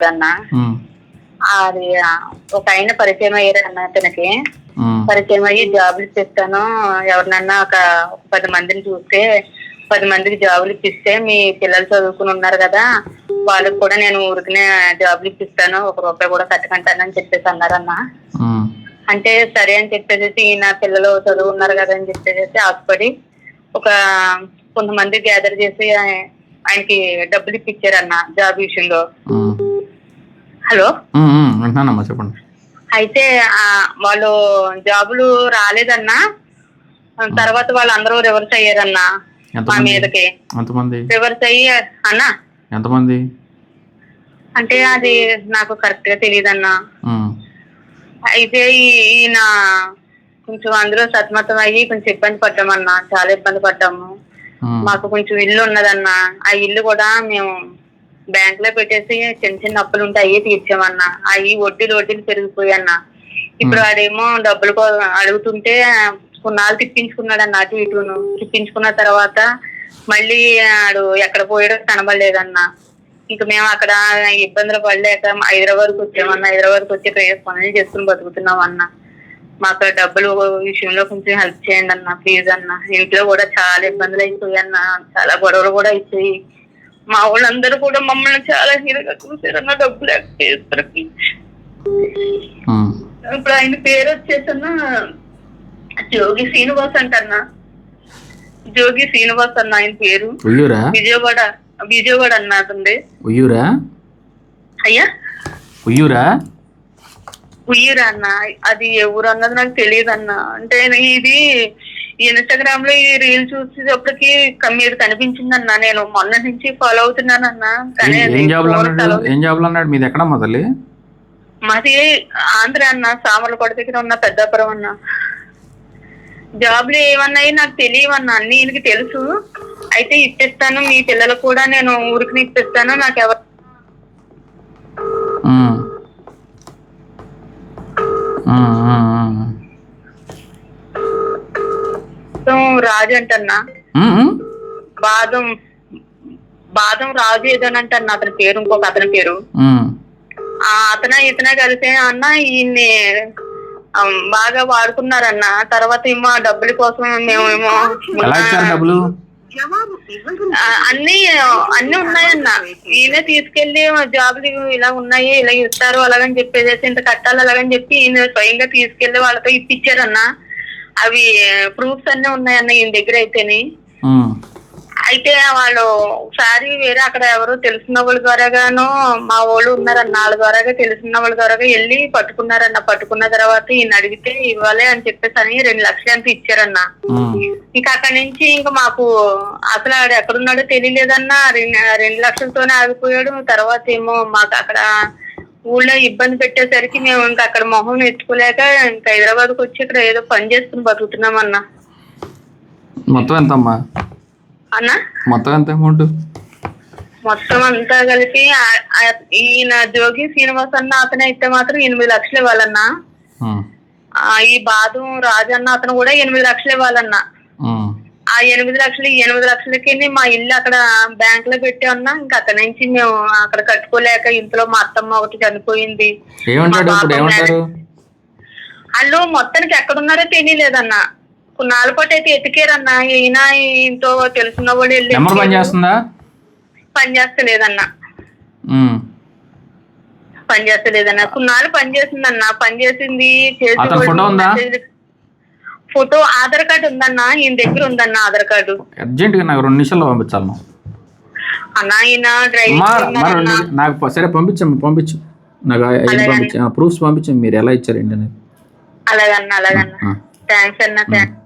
అన్న అది ఒక ఆయన పరిచయం అయ్యారు అన్న అతనికి పరిచయం అయ్యి జాబులు ఇప్పిస్తాను ఎవరినన్నా ఒక పది మందిని చూస్తే పది మందికి జాబులు ఇప్పిస్తే మీ పిల్లలు చదువుకుని ఉన్నారు కదా వాళ్ళకి కూడా నేను ఊరికనే జాబులు ఇప్పిస్తాను. ఒక రూపాయి కూడా కట్టకంటానని చెప్పేసి అన్నారన్న. అంటే సరే అని చెప్పేసి ఈయన పిల్లలు చదువు ఉన్నారు కదా అని చెప్పేసి ఆశపడి ఒక కొంతమంది గ్యాదర్ చేసి ఆయ- ఆయనకి డబ్బులు ఇప్పించారన్న జాబ్ విషయంలో. హలో. వింటున్నానమ్మా చెప్పండి. అయితే వాళ్ళు జాబులు రాలేదన్నా తర్వాత వాళ్ళందరూ రివర్స్ అయ్యారన్నా మా మీదకి. ఎంతమంది? రివర్స్ అయ్యి అన్న? ఎంతమంది? అంటే అది నాకు కరెక్ట్గా తెలియదన్నా అయితే ఈయన కొంచెం అందులో సతమతం అయ్యి కొంచెం ఇబ్బంది పడ్డామన్నా చాలా ఇబ్బంది పడ్డాము. మాకు కొంచెం ఇల్లు ఉన్నదన్నా ఆ ఇల్లు కూడా మేము బ్యాంక్లో పెట్టేసి చిన్న చిన్న అప్పులు ఉంటే అయ్యి తీర్చామన్నా అవి వడ్డీలు వడ్డీలు పెరిగిపోయన్నా ఇప్పుడు ఆడేమో డబ్బులు అడుగుతుంటే కొన్నాళ్ళు తిప్పించుకున్నాడన్న అటు ఇటును. తిప్పించుకున్న తర్వాత మళ్ళీ ఆడు ఎక్కడ పోయాడో కనబడలేదన్నా. ఇంక మేము అక్కడ ఇబ్బందులు పడలేక హైదరాబాద్కి వచ్చామన్నా హైదరాబాద్కి వచ్చి ఏదో పనులు చేసుకుని బతుకుతున్నాం అన్న మాకు డబ్బులు విషయంలో కొంచెం హెల్ప్ చేయండి అన్న ప్లీజ్ అన్న. ఇంట్లో కూడా చాలా ఇబ్బందులు అయిపోయాయి అన్న చాలా గొడవలు కూడా అయిపోయి. మా వాళ్ళందరూ కూడా మమ్మల్ని చాలా హీరగా చూసారన్న డబ్బులు ఉమ్, ఇప్పుడు ఆయన పేరు వచ్చేసన్న జోగి శ్రీనివాస్ అంటన్న. జోగి శ్రీనివాస్ అన్న ఆయన పేరు. విజయవాడ విజయవాడ అన్న అతనిది ఉయ్యూరా? అయ్యా? ఉయ్యూరా? ఉయ్యరా అన్న అది ఎవరు అన్నది నాకు తెలియదు అన్న అంటే ఇది ఇన్స్టాగ్రామ్లో ఈ రీల్ చూసేటప్పటికి మీరు కనిపించింది అన్న నేను మొన్న నుంచి ఫాలో అవుతున్నానన్న. కానీ ఏం- ఏం అన్నాడు? మీది ఎక్కడమ్మా తల్లి? మాది ఆంధ్ర అన్న సామర్లకోట దగ్గర ఉన్న పెద్దాపురం అన్న. జాబ్లు ఏమన్నాయి నాకు తెలియవన్న. అన్ని ఈయనకి తెలుసు. అయితే ఇప్పిస్తాను. మీ పిల్లలకు కూడా నేను ఊరికి ఇప్పిస్తాను. నాకు ఎవరు. రాజు అంటన్నా. బాదం బాదం రాజు ఏదోనంటన్న అతని పేరు ఇంకొక అతని పేరు. అతన ఇతనే కలిసి అన్న ఈయన్ని బాగా వాడుకున్నారన్న. తర్వాత ఏమో ఆ డబ్బుల కోసం మేమేమో డబ్బులు? అన్ని అన్ని ఉన్నాయన్న. ఈయన తీసుకెళ్ళి జాబులు ఇలా ఉన్నాయి ఇలా ఇస్తారు అలాగని చెప్పేసి ఇంత కట్టాలి అలాగని చెప్పి ఈయన స్వయంగా తీసుకెళ్ళి వాళ్ళతో ఇప్పించారన్న. అవి ప్రూఫ్స్ అన్ని ఉన్నాయన్న ఈయన దగ్గర అయితేని. అయితే వాళ్ళు ఒకసారి వేరే అక్కడ ఎవరో తెలిసిన వాళ్ళ ద్వారాగాను మా వాళ్ళు ఉన్నారన్న వాళ్ళ ద్వారాగా తెలిసిన వాళ్ళ ద్వారాగా వెళ్ళి పట్టుకున్నారన్న పట్టుకున్న తర్వాత ఈయన అడిగితే ఇవ్వాలి అని చెప్పేసి అని రెండు లక్షలు అంత ఇచ్చారన్న. ఇంకా అక్కడి నుంచి ఇంకా మాకు అసలు ఆడు ఎక్కడున్నాడో తెలియలేదన్న రెండు రెండు లక్షలతోనే ఆగిపోయాడు. తర్వాత ఏమో మాకు అక్కడ ఊళ్ళో ఇబ్బంది పెట్టేసరికి మేము ఇంకా అక్కడ మొహం ఎత్తుకోలేక ఇంకా హైదరాబాద్కి వచ్చి ఇక్కడ ఏదో పని చేసుకుని బతుకుతున్నాం అన్న మొత్తం ఎంత అమ్మా అన్న? మొత్తం ఎంత అమౌంట్? మొత్తం అంతా కలిపి ఈయన జోగి శ్రీనివాస్ అన్న అతను అయితే మాత్రం ఎనిమిది లక్షలు ఇవ్వాలన్నా. ఈ బాదు రాజు అన్న అతను కూడా ఎనిమిది లక్షలు ఇవ్వాలన్నా. ఎనిమిది లక్షలు ఈ ఎనిమిది లక్షలకి మా ఇల్లు అక్కడ బ్యాంక్లో పెట్టి ఉన్నా. ఇంకా అక్కడ నుంచి మేము అక్కడ కట్టుకోలేక ఇంట్లో మా అత్తమ్మ ఒకటి చనిపోయింది. ఏమంటాడు మా ఇప్పుడు పాపం ఏమంటారు? వాళ్ళు మొత్తానికి ఎక్కడున్నారో తెలియలేదన్న. కొన్నాళ్ళ పాటు అయితే ఎతికారన్న. ఈయన ఇంతో తెలిసిన వాళ్ళు వెళ్ళి నెంబర్ పని చేస్తుందా? పని చేస్తలేదన్న. పని చేస్తలేదన్న. కొన్నాళ్ళు పని చేసిందన్న. పని చేసింది చేసి ఫోటో ఆధార్ కార్డు ఉందన్న ఈయన దగ్గర ఉందన్న ఆధార్ కార్డు. అర్జెంటుగా నాకు రెండు నిమిషాల్లో పంపించాలి. అన్న ఈయన డ్రైవింగ్ నాకు సరే పంపించండి పంపించు. నాకు పంపించు ప్రూఫ్స్ పంపించండి మీరు ఎలా ఇచ్చారండి అనేది అలాగన్న అలాగన్న. థ్యాంక్స్ అన్న థ్యాంక్స్